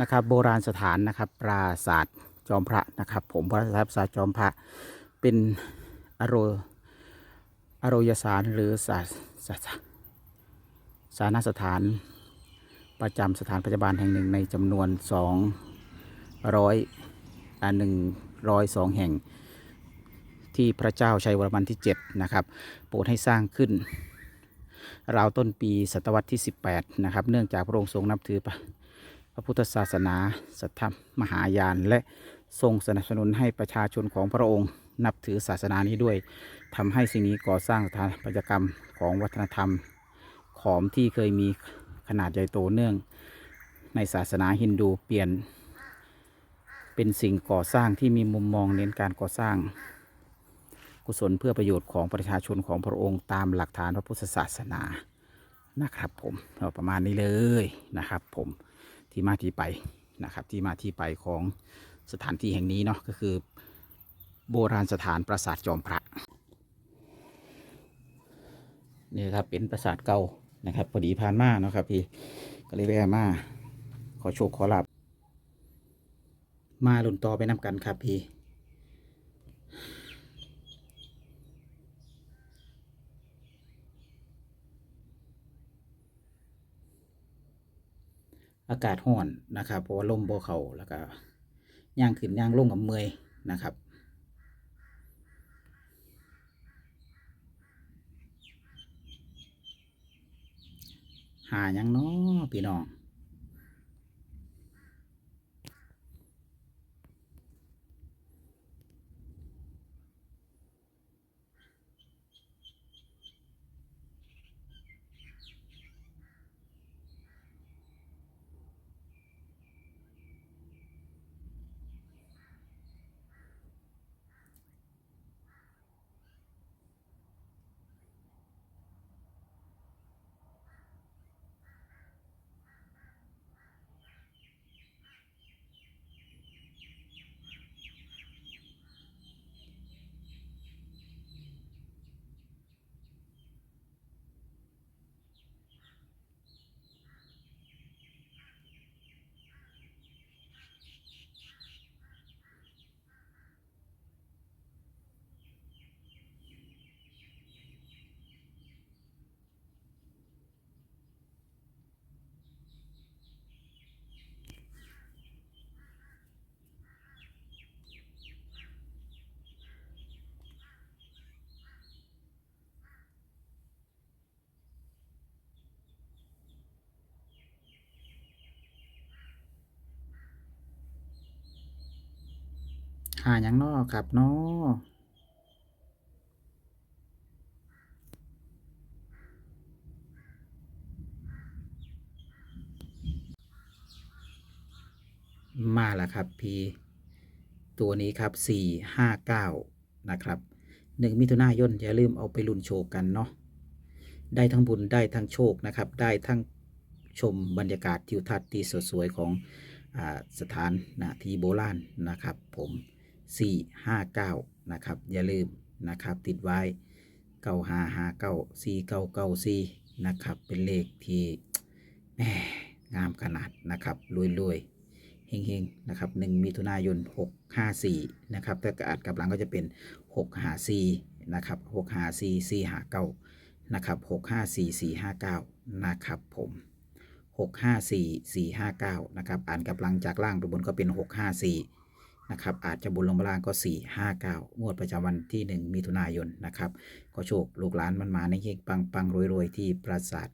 นะครับโบราณสถานนะครับปราสาทจอมพระนะครับ ผมพระปราสาทจอมพระเป็นอโรอโรยสารหรือสาสาสานสถานประจำสถานพยาบาลแห่งหนึ่งในจำนวนสองร้อยอ่าหนึ่งร้อยสองแห่ง ที่พระเจ้าชัยวรมันที่ 7 นะครับ โปรดให้สร้างขึ้น ราวต้นปีศตวรรษที่ 18 นะครับ เนื่องจากพระองค์ทรงนับถือ พระพุทธศาสนาสัทธรรมมหายาน และทรงสนับสนุนให้ประชาชนของพระองค์ นับถือศาสนานี้ด้วยทำให้สิ่งนี้ก่อสร้างสถาปัตยกรรมของวัฒนธรรม ขอมที่เคยมีขนาดใหญ่โตเนื่อง ในศาสนาฮินดูเปลี่ยน เป็นสิ่งก่อสร้างที่มีมุมมองเน้นการก่อสร้าง กุศลเพื่อประโยชน์ของประชาชนของพระองค์ตามหลักฐานพระพุทธศาสนานะครับผมเอาประมาณนี้เลยนะครับผม ที่มาที่ไปนะครับ ที่มาที่ไปของสถานที่แห่งนี้เนาะก็คือ โบราณสถานปราสาทจอมพระนี่ครับเป็นปราสาทเก่านะครับพอดีผ่านมาเนาะครับพี่ก็เลยแวะมา ขอโชคขอลาบมาลุ่นต่อไปนำกันครับพี่ อากาศห้อนนะครับ เพราะว่าลมโบเขาแล้วก็ย่างขึ้นย่างลงกับเมอยนะครับหายังเนาะพี่น้อง หาหยังนาครับนามาแล้วครับพี่ตัวนี้ครับสี่ห้าเก้านะครับหนึ่งมิถุนายนอย่าลืมเอาไปลุ้นโชคกันเนาะ ได้ทั้งบุญได้ทั้งโชคนะครับ ได้ทั้งชมบรรยากาศทิวทัศน์ที่สวยๆของอสถานนาทีโบราณนะครับผม 459 นะครับ อย่าลืมนะครับ ติดไว้9559 4994นะครับ เป็นเลขที่แหมงามขนาดนะครับรวยๆเฮงๆนะครับ1มิถุนายน654นะครับแต่กอาจกลับหลังก็จะเป็น654นะครับ654 459นะครับ654 459นะครับผม654459นะครับอ่านกับหลังจากล่างไปบนก็เป็น654 นะครับอาจจะบนลงมาล่างก็ 459งวดประจำวันที่ 1 มิถุนายนนะครับก็โชคลูกหลานมันมาในเฮกปังปังรวยๆ ที่ปราสาท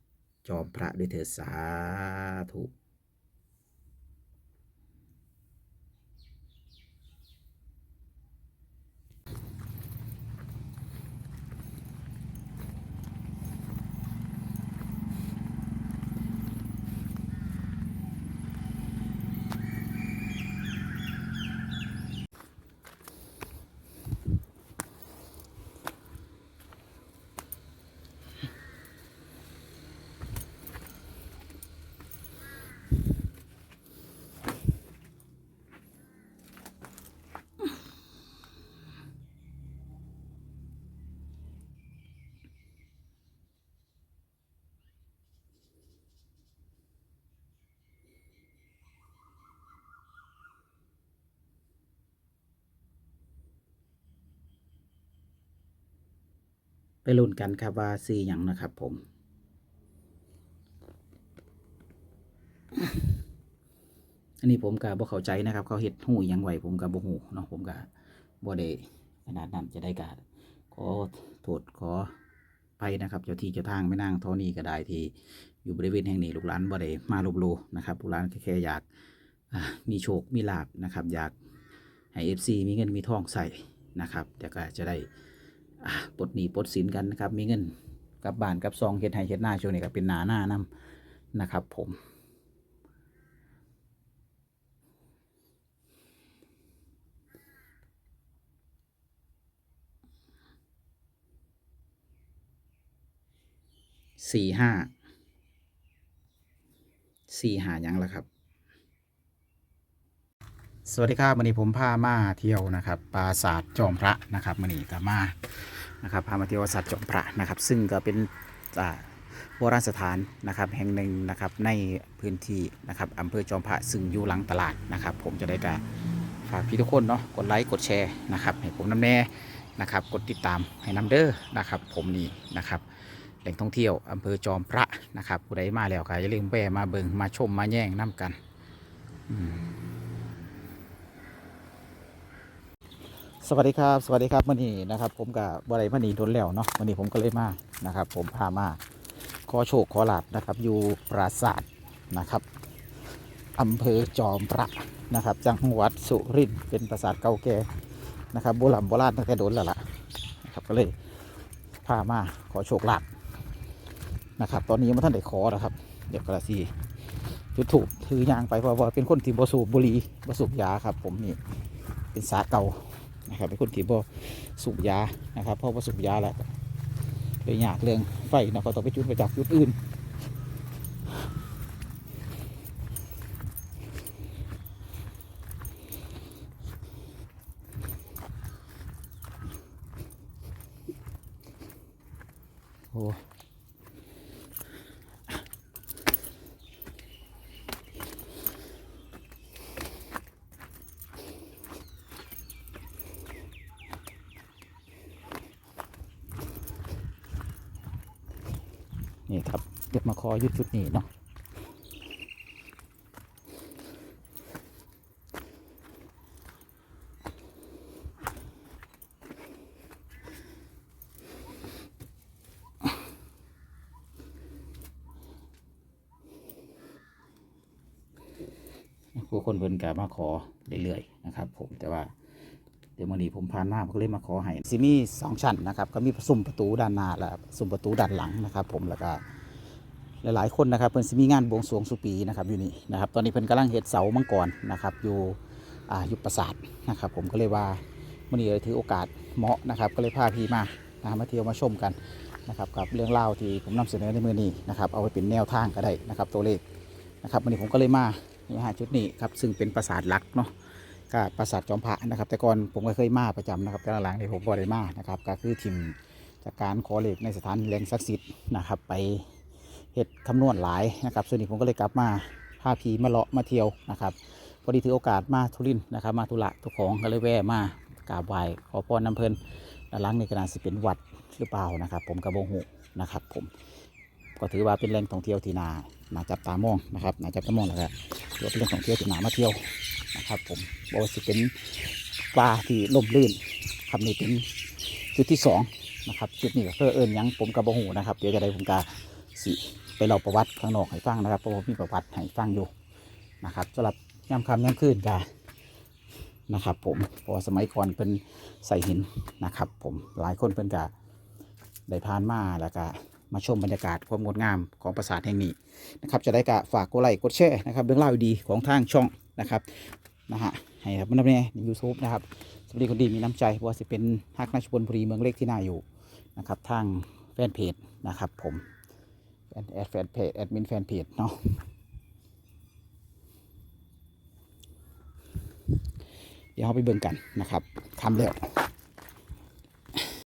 จอมพระด้วยเถิดสาธุ น ไปลุ้นกันครับว่าซีอย่างนะครับผม อันนี้ผมกับบ่เข้าใจนะครับ เขาเฮ็ดหูยังไหวผมกับบ่หูเนาะผมกับบ่ได้ขนาดนั้นจะได้กาขอโทษขอไปนะครับเจ้าที่เจ้าทางไม่นั่งเท่านี้ก็ได้ที่อยู่บริเวณแห่งนี้ลูกหลานบ่ได้มาลบลูนะครับลูกหลานแค่อยากมีโชคมีลาบนะครับ อยากให้ FC มีเงินมีทองใส่นะครับแต่ก็จะได้ ปลดหนี้ปลดสินกันนะครับ มีเงินกลับบ้านกับซองเฮ็ดให้เฮ็ดหน้าช่วงนี้ก็เป็นหนาหน้านํนะครับผมสี่ห้าสี่หายังละครับ สวัสดีครับวันนี้ผมพามาเที่ยวนะครับปราสาทจอมพระนะครับวันนี้ก็มานะครับพามาเที่ยวปราสาทจอมพระนะครับ ซึ่งก็เป็นโบราณสถานนะครับแห่งหนึ่งนะครับในพื้นที่นะครับอำเภอจอมพระซึ่งอยู่หลังตลาดนะครับ ผมจะได้แต่ฝากพี่ทุกคนเนาะกดไลค์กดแชร์นะครับให้ผมน้ำแน่นะครับกดติดตามให้น้ำเด้อนะครับ ผมนี่นะครับแหล่งท่องเที่ยวอำเภอจอมพระนะครับผู้ใดมาแล้วก็อย่าลืมแวะมาเบิงมาชมมาแย่งน้ำกันอืม สวัสดีครับ สวัสดีครับมื่อนี้นะครับ ผมกับบริมานีทนแล้วเนาะวันนี้ผมก็เลยมานะครับ ผมพามาขอโชคขอลาบนะครับ อยู่ปราสาทนะครับอำเภอจอมพระนะครับ จังหวัดสุรินทร์เป็นปราสาทเก่าแก่นะครับโบราณโบราณตั้งแต่โดนแล้วล่ะนะครับก็เลยพามาขอโชคลาภนะครับ ตอนนี้ม่ท่านได้ขอนะครับ เดี๋ยวกระสีจุดถูกถือยางไปเพราะว่าเป็นคนที่บสูบบุหรี่บสูบยาครับ ผมนี่เป็นสาเก่า นะครับเป็นคนที่บสูบยานะครับเพราะบสูบยาแหละเลยยากเรื่องไฟนาะก็ต้องไปจุดไปจากจุดอื่นโอ้นี่ ครับมาขอยุดจุดนี้เนาะผู้คนเพิ่นกะมาขอเรื่อยๆนะครับ ผมแต่ว่าเดี๋ยวมื่อนี้ผมผ่านมาผมก็เลยมาขอให้ซิมีสองชั้นนะครับ ก็มีซุ้มประตูด้านหน้าและซุ้มประตูด้านหลังนะครับ ผมแล้วก็ หลายๆคนนะครับเพิ่นสิมีงานบวงสรวงสุปีนะครับอยู่นี่นะครับตอนนี้เพิ่นกำลังเฮ็ดเสามังกรนะครับอยู่อ่าอยู่ปราสาทนะครับผมก็เลยว่ามื่อนี้เลยถือโอกาสเหมาะนะครับก็เลยพาพี่มานะมาเที่ยวมาชมกันนะครับกับเรื่องเล่าที่ผมนำเสนอในมือนี้นะครับเอาไปเป็นแนวทางก็ได้นะครับตัวเลขนะครับวันนี้ผมก็เลยมานี่ฮะจุดนี้ครับซึ่งเป็นปราสาทหลักเนาะก็ปราสาทจอมพระนะครับ แต่ก่อนผมก็เคยมาประจำนะครับแต่หลังๆนี่ผมบ่ได้มานะครับก็คือทีมจากการขอเลขในสถานแหล่งศักดิ์สิทธิ์นะครับไป เฮ็ดคำนวณหลายนะครับส่วนนี้ผมก็เลยกลับมาพาพีมาเลาะมาเที่ยวนะครับพอดีถือโอกาสมาทุรินนะครับมาธุระทุกของก็เลยแวะมากราบไหว้ขอพรน้ำเพลินด้านหลังนี่ก็น่าสิเป็นวัดหรือเปล่านะครับ ผมกระบงหูนะครับผมก็ถือว่าเป็นแหล่งท่องเที่ยวที่น่าน่าจับตามองนะครับน่าจับตามองนะครับถือว่าเป็นแหล่งท่องเที่ยวที่นามาเที่ยวนะครับ ผมบอกว่าจะเป็นปลาที่ล่มลื่นครับนี่เป็นจุดที่สองนะครับจุดนี้ก็คือเอิญยังผมกับบหูนะครับเดี๋ยวจะได้ผมกาสิ เล่าประวัติข้างนอกให้ฟังนะครับเพราะว่ามีประวัติให้ฟังอยู่นะครับสำหรับย่ำคำย่ำคืนกานะครับ ผมเพราะสมัยก่อนเป็นใส่หินนะครับ ผมหลายคนเป็นกาได้ผ่านมาแล้วก็มาชมบรรยากาศความงดงามของปราสาทแห่งนี้นะครับ จะได้กะฝากกดไลค์กดแชร์นะครับเรื่องราดีของทางช่องนะครับนะฮะให้ครับมันแน่ในยูทูบนะครับสวัสดีคนดีมีน้ำใจเพราะว่าสิเป็นฮักนาชบุรีเมืองเล็กที่น่าอยู่นะครับทางแฟนเพจนะครับผม แอดแฟนเพจแอดมินแฟนเพจเนาะเดี๋ยวเราไปเบิ่งกันนะครับทำแล้ว